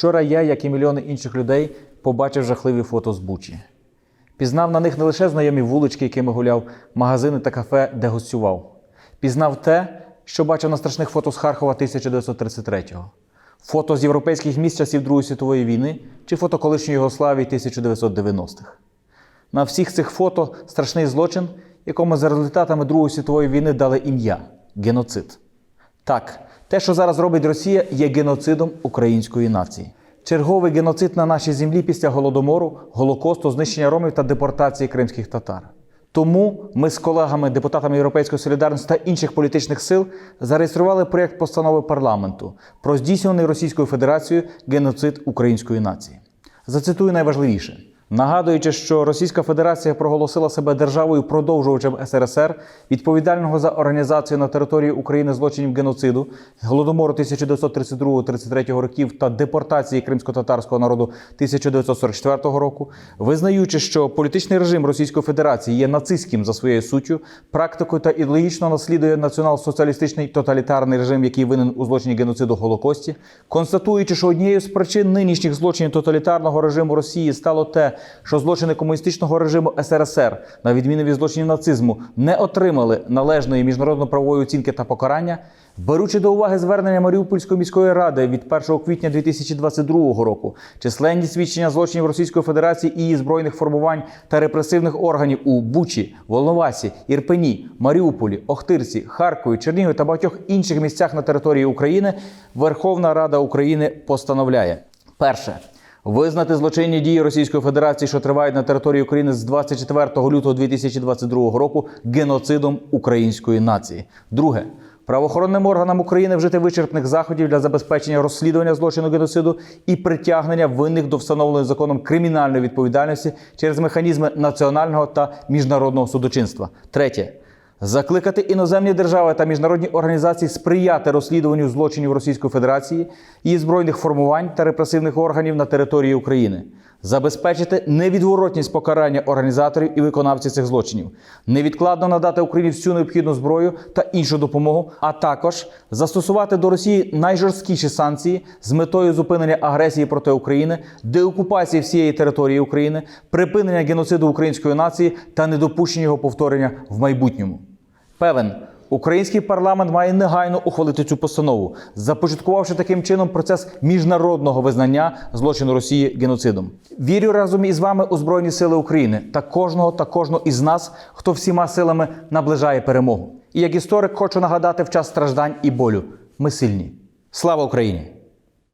Вчора я, як і мільйони інших людей, побачив жахливі фото з Бучі. Пізнав на них не лише знайомі вулички, якими гуляв, магазини та кафе, де гостював. Пізнав те, що бачив на страшних фото з Харкова 1933-го. Фото з європейських міст часів Другої світової війни чи фото колишньої Югославії 1990-х. На всіх цих фото страшний злочин, якому за результатами Другої світової війни дали ім'я геноцид. Так, те, що зараз робить Росія, є геноцидом української нації. Черговий геноцид на нашій землі після голодомору, голокосту, знищення ромів та депортації кримських татар. Тому ми з колегами, депутатами Європейської солідарності та інших політичних сил зареєстрували проєкт постанови парламенту про здійснений Російською Федерацією геноцид української нації. Зацитую найважливіше. Нагадуючи, що Російська Федерація проголосила себе державою продовжувачем СРСР, відповідального за організацію на території України злочинів геноциду, голодомору 1932-33 років та депортації кримсько-татарського народу 1944 року, визнаючи, що політичний режим Російської Федерації є нацистським за своєю суттю, практикою та ідеологічно наслідує націонал-соціалістичний тоталітарний режим, який винен у злочині геноциду Голокості, констатуючи, що однією з причин нинішніх злочинів тоталітарного режиму Росії стало те, що злочини комуністичного режиму СРСР, на відміну від злочинів нацизму, не отримали належної міжнародно-правової оцінки та покарання, беручи до уваги звернення Маріупольської міської ради від 1 квітня 2022 року, численні свідчення злочинів Російської Федерації і її збройних формувань та репресивних органів у Бучі, Волновасі, Ірпені, Маріуполі, Охтирці, Харкові, Чернігові та багатьох інших місцях на території України, Верховна Рада України постановляє перше. Визнати злочинні дії Російської Федерації, що тривають на території України з 24 лютого 2022 року, геноцидом української нації. Друге. Правоохоронним органам України вжити вичерпних заходів для забезпечення розслідування злочину геноциду і притягнення винних до встановленої законом кримінальної відповідальності через механізми національного та міжнародного судочинства. Третє. Закликати іноземні держави та міжнародні організації сприяти розслідуванню злочинів Російської Федерації, її збройних формувань та репресивних органів на території України, забезпечити невідворотність покарання організаторів і виконавців цих злочинів, невідкладно надати Україні всю необхідну зброю та іншу допомогу, а також застосувати до Росії найжорсткіші санкції з метою зупинення агресії проти України, деокупації всієї території України, припинення геноциду української нації та недопущення його повторення в майбутньому. Певен, український парламент має негайно ухвалити цю постанову, започаткувавши таким чином процес міжнародного визнання злочину Росії геноцидом. Вірю разом із вами у Збройні Сили України та кожного та кожного із нас, хто всіма силами наближає перемогу. І як історик хочу нагадати в час страждань і болю: ми сильні. Слава Україні!